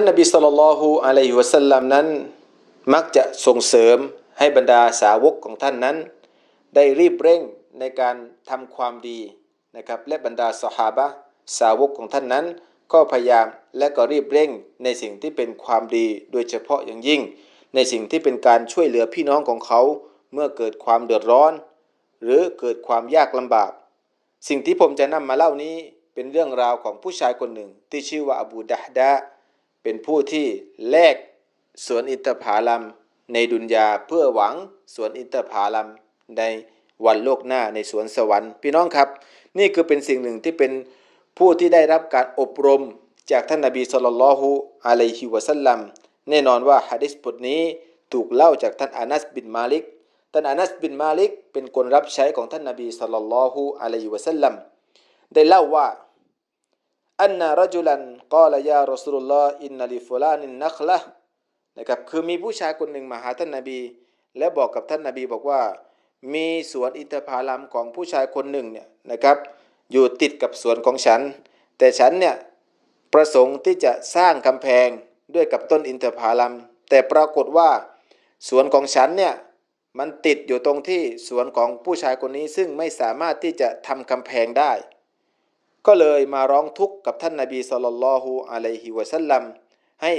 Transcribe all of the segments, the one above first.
านนบีสุลต่านละฮ์อะลัยฮิวะสัลลัมนั้น มักจะส่งเสริมให้บรรดาสาวกของท่านนั้น ได้รีบเร่งในการทำความดีนะครับและบรรดาสหาบะสาวกของท่านนั้น ก็พยายามและก็รีบเร่งในสิ่งที่เป็นความดีโดยเฉพาะอย่างยิ่ง ในสิ่งที่เป็นการช่วยเหลือพี่น้องของเขา เมื่อเกิดความเดือดร้อน หรือเกิดความยากลำบาก สิ่งที่ผมจะนำมาเล่านี้เป็นเรื่องราวของผู้ชายคนหนึ่งที่ชื่อว่าอบูดะฮ์ดะ เป็นผู้ที่แลกสวนอินทผลัมในดุนยาเพื่อหวังสวนอินทผลัมในวันโลกหน้าในสวนสวรรค์ พี่น้องครับ นี่คือเป็นสิ่งหนึ่งที่เป็นผู้ที่ได้รับการอบรมจากท่านนบีสุลต่านละฮุอะลัยฮิวะสัลลัมแน่นอนว่าฮะดิษบทนี้ถูกเล่าจากท่านอานัสบินมาลิกท่านอานัสบินมาลิก เป็นคนรับใช้ของท่านนบีสุลต่านละฮุอะลัยฮิวะสัลลัมได้เล่าว่า อันนารจุลันกาลยารอสุลลออินนัลิฟุลานินนักละนะครับคือมีผู้ชายคนหนึ่งมาหาท่านนบี และบอกกับท่านนบีบอกว่า มีสวนอินทผลัมของผู้ชายคนหนึ่งเนี่ยนะครับ อยู่ติดกับสวนของฉัน แต่ฉันเนี่ยประสงค์ที่จะสร้างกำแพงด้วยกับต้นอินทผลัม แต่ปรากฏว่า สวนของฉันเนี่ยมันติดอยู่ตรงที่สวนของผู้ชายคนนี้ซึ่งไม่สามารถที่จะทำกำแพงได้ ก็เลยมาร้องทุกข์กับท่านนาบีสุลต่านละฮุอะลัยฮิวะสัลลัมให้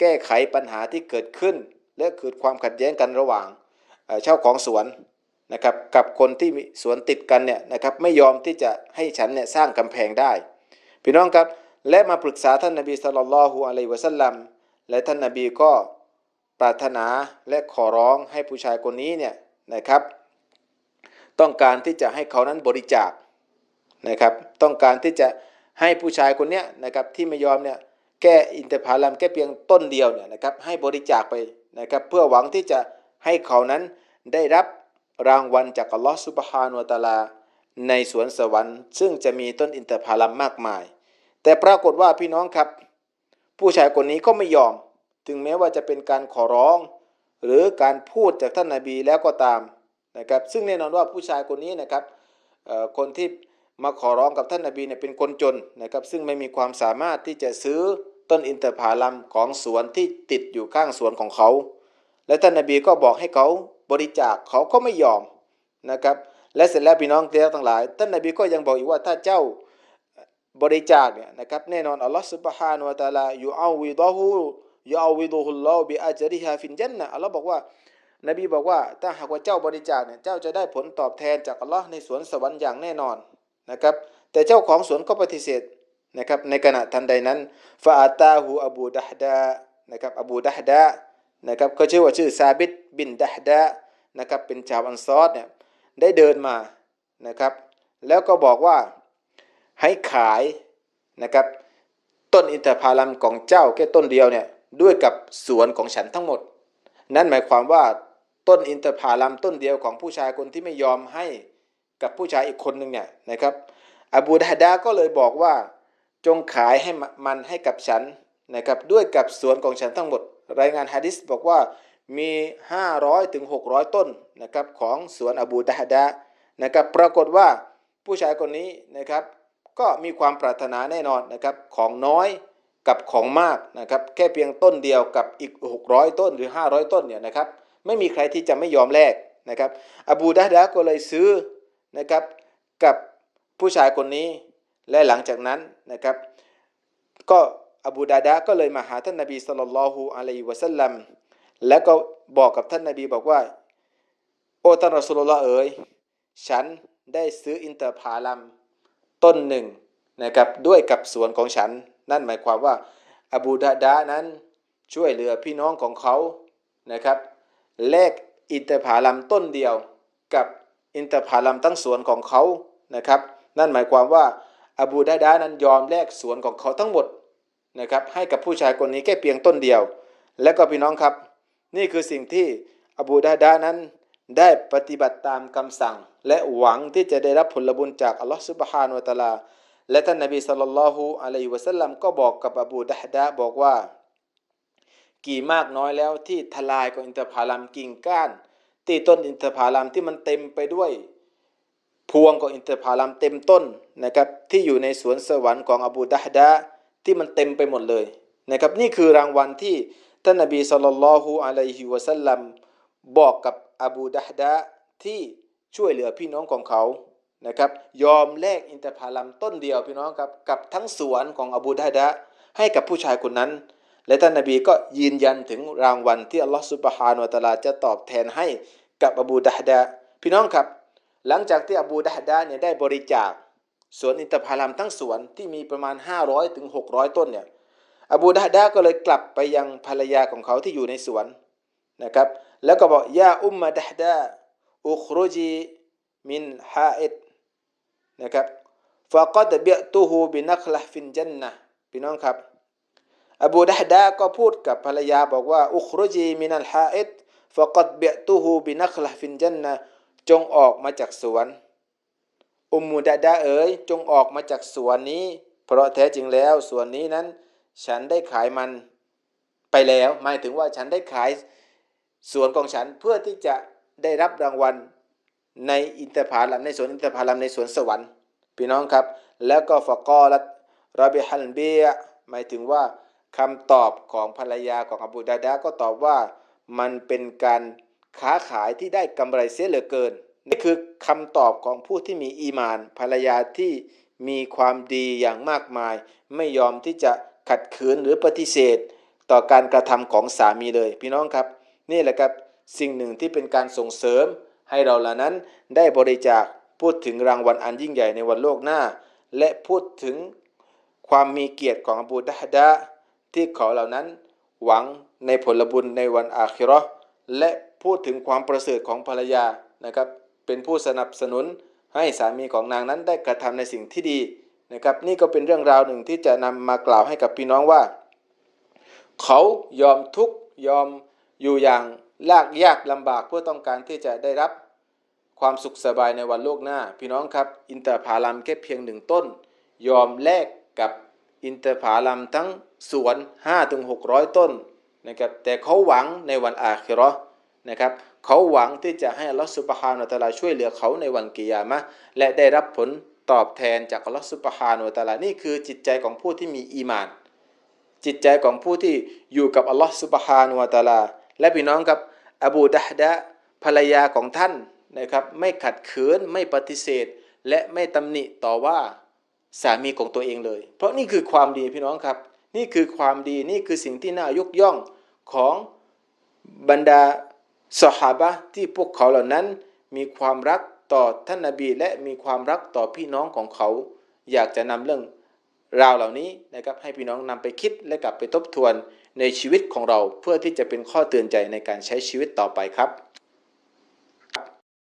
แก้ไขปัญหาที่เกิดขึ้น และเกิดความขัดแย้งกันระหว่างเจ้าของสวนนะครับกับคนที่มีสวนติดกันเนี่ยนะครับไม่ยอมที่จะให้ฉันเนี่ยสร้างกำแพงได้ พี่น้องครับและมาปรึกษาท่านนาบีสุลต่านละฮุอะลัยฮิวะสัลลัมและท่านนาบีก็ปรารถนาและขอร้องให้ผู้ชายคนนี้เนี่ยนะครับ ต้องการที่จะให้เขานั้นบริจาค นะครับ ต้องการที่จะให้ผู้ชายคนนี้นะครับที่ไม่ยอมเนี่ยแก้อินทผลัมแค่เพียงต้นเดียวเนี่ยนะครับให้บริจาคไปนะครับเพื่อหวังที่จะให้เขานั้นได้รับรางวัลจากอัลลอฮฺสุบฮานุตะลา ในสวนสวรรค์ ซึ่งจะมีต้นอินทผลัมมากมาย แต่ปรากฏว่าพี่น้องครับ ผู้ชายคนนี้ก็ไม่ยอม ถึงแม้ว่าจะเป็นการขอร้อง หรือการพูดจากท่านนาบีแล้วก็ตามนะครับซึ่งแน่นอนว่าผู้ชายคนนี้นะครับคนที่ มาขอร้องกับท่านนาบีเนี่ยเป็นคนจนนะครับซึ่งไม่มีความสามารถที่จะซื้อต้นอินทผลัมของสวนที่ติดอยู่ข้างสวนของเขา และท่านนาบีก็บอกให้เขาบริจาคเขาก็ไม่ยอมนะครับและเสร็จแล้วพี่น้องเตี้ยทั้งหลาย ท่านนาบีก็ยังบอกอีกว่าถ้าเจ้าบริจาคเนี่ยนะครับแน่นอนอัลลอฮฺสุบฮานุวะตาลายูอาวิดะฮูยูอาวิดุฮุลลอบิอัจริฮาฟินจันนะอัลลอฮ์บอกว่านบีบอกว่าถ้าหากว่าเจ้าบริจาคเนี่ยเจ้าจะได้ผลตอบแทนจากอัลลอฮ์ในสวนสวรรค์อย่างแน่นอน นะครับ แต่เจ้าของสวนก็ปฏิเสธนะครับ ในขณะทันใดนั้นฟาอาตาหูอบูดะฮดานะครับอบูดะฮดานะครับก็ชื่อว่าชื่อซาบิดบินดะฮดานะครับเป็นชาวอันซอดเนี่ยได้เดินมานะครับ แล้วก็บอกว่าให้ขายนะครับต้นอินทผลัมของเจ้าแค่ต้นเดียวเนี่ยด้วยกับสวนของฉันทั้งหมด นั่นหมายความว่าต้นอินทผลัมต้นเดียวของผู้ชายคนที่ไม่ยอมให้ กับผู้ชายอีกคนหนึ่งเนี่ยนะครับอบูดาดาก็เลยบอกว่าจงขายให้มันให้กับฉันนะครับด้วยกับสวนของฉันทั้งหมด รายงานฮะดิษบอกว่ามี 500ถึง600 ต้นนะครับของสวนอบูดาดานะครับปรากฏว่าผู้ชายคนนี้นะครับก็มีความปรารถนาแน่นอนนะครับของน้อยกับของมากนะครับแค่เพียงต้นเดียวกับอีก 600 ต้นหรือ 500 ต้นเนี่ยนะครับไม่มีใครที่จะไม่ยอมแลกนะครับอบูดาดาก็เลยซื้อ นะครับกับผู้ชายคนนี้และหลังจากนั้นนะครับก็อบูดาดาก็เลยมาหาท่านนบีสุลต่านละฮุอะลัยวะสัลลัมแล้วก็บอกกับท่านนบีบอกว่า โอ้ท่านรอสุลลอฮ์เอ๋ยฉันได้ซื้ออินเตอร์พาลัมต้นหนึ่งนะครับด้วยกับสวนของฉัน นั่นหมายความว่าอบูดาดานั้นช่วยเหลือพี่น้องของเขานะครับแลกอินเตอร์พาลัมต้นเดียวกับ อินทผลัมทั้งสวนของเขานะครับ นั่นหมายความว่าอบูดาดานั้นยอมแลกสวนของเขาทั้งหมดนะครับให้กับผู้ชายคนนี้แค่เพียงต้นเดียว และก็พี่น้องครับ นี่คือสิ่งที่อบูดาดานั้นได้ปฏิบัติตามคำสั่ง และหวังที่จะได้รับผลบุญจากอัลลอฮฺสุบฮานุตะลา และท่านนบีสัลลัลลอฮุอะลัยฮิวะสัลลัมก็บอกกับอบูดาดาบอกว่า กี่มากน้อยแล้วที่ทลายของอินทผลัมกิ่งก้าน ที่ต้นอินทผลัมที่มันเต็มไปด้วยพวงของอินทผลัมเต็มต้นนะครับที่อยู่ในสวนสวรรค์ของอบูดะฮดะที่มันเต็มไปหมดเลยนะครับนี่คือรางวัลที่ท่านนบีสุลต่านละฮุอะลัยฮิวะสัลลัมบอกกับอบูดะฮ์ดะที่ช่วยเหลือพี่น้องของเขานะครับยอมแลกอินทผลัมต้นเดียวพี่น้องครับกับทั้งสวนของอบูดะฮ์ดะให้กับผู้ชายคนนั้น และท่านนบีก็ยืนยันถึงรางวัลที่อัลลอฮฺสุบฮานุวะตะลาจะตอบแทนให้กับอบูดะฮ์ดะพี่น้องครับ หลังจากที่อบูดะฮ์ดะเนี่ยได้บริจาคสวนอินทผลัมทั้งสวนที่มีประมาณ 500ถึง600 ต้นเนี่ยอบูดะฮ์ดะก็เลยกลับไปยังภรรยาของเขาที่อยู่ในสวนนะครับ แล้วก็บอกยาอุมมะดะฮ์ดะอุครุจีมินฮาอิดนะครับฟะกัดเบียตูฮูบินักละฟินจันนะพี่น้องครับ อบูดะฮ์ดะก็พูดกับภรรยาบอกว่า อุครุจีมินัลฮาอิดฟกัดเบียตูฮูบินักละฟินจันนะจงออกมาจากสวน อุมมูดาดาเอ๋ยจงออกมาจากสวนนี้ เพราะแท้จริงแล้วสวนนี้นั้น ฉันได้ขายมันไปแล้ว หมายถึงว่าฉันได้ขายสวนของฉันเพื่อที่จะได้รับรางวัลในอินทผลัมในสวนอินทผลัมในสวนสวรรค์พี่น้องครับ แล้วก็ฟะกอลัตรบิฮัลเบียหมายถึงว่า คำตอบของภรรยาของอบูดาดาก็ตอบว่ามันเป็นการค้าขายที่ได้กำไรเสียเหลือเกิน นี่คือคำตอบของผู้ที่มีอีมาน ภรรยาที่มีความดีอย่างมากมาย ไม่ยอมที่จะขัดขืนหรือปฏิเสธ ต่อการกระทำของสามีเลย พี่น้องครับ นี่แหละครับสิ่งหนึ่งที่เป็นการส่งเสริม ให้เราเหล่านั้นได้บริจาคพูดถึงรางวัลอันยิ่งใหญ่ในวันโลกหน้า และพูดถึงความมีเกียรติของอบูดะฮดะ ที่เขาเหล่านั้นหวังในผลบุญในวันอาคิราะห์และพูดถึงความประเสริฐของภรรยานะครับ เป็นผู้สนับสนุนให้สามีของนางนั้นได้กระทำในสิ่งที่ดีนะครับ นี่ก็เป็นเรื่องราวหนึ่งที่จะนำมากล่าวให้กับพี่น้องว่า เขายอมทุกข์ยอมอยู่อย่างลากยากลำบากเพื่อต้องการที่จะได้รับความสุขสบายในวันโลกหน้า พี่น้องครับ อินทผลัมแค่เพียงหนึ่งต้น ยอมแลกกับอินทผลัมทั้ง สวน5-600ต้นนะครับแต่เขาหวังในวันอาคิราะห์นะครับเขาหวังที่จะให้อัลลอฮฺสุบฮานุตะลาช่วยเหลือเขาในวันกิยามะและได้รับผลตอบแทนจากอัลลอฮฺสุบฮานุตะลานี่คือจิตใจของผู้ที่มีอีมาน จิตใจของผู้ที่อยู่กับอัลลอฮฺสุบฮานุตะลา และพี่น้องครับอบูดะฮดะภรรยาของท่านนะครับไม่ขัดขืนไม่ปฏิเสธ และไม่ตำหนิต่อว่าสามีของตัวเองเลย เพราะนี่คือความดีพี่น้องครับ นี่คือความดีนี่คือสิ่งที่น่ายกย่องของบรรดาสหาบะที่พวกเขาเหล่านั้นมีความรักต่อท่านนาบีและมีความรักต่อพี่น้องของเขา อยากจะนำเรื่องราวเหล่านี้นะครับให้พี่น้องนำไปคิดและกลับไปทบทวนในชีวิตของเราเพื่อที่จะเป็นข้อเตือนใจในการใช้ชีวิตต่อไปครับ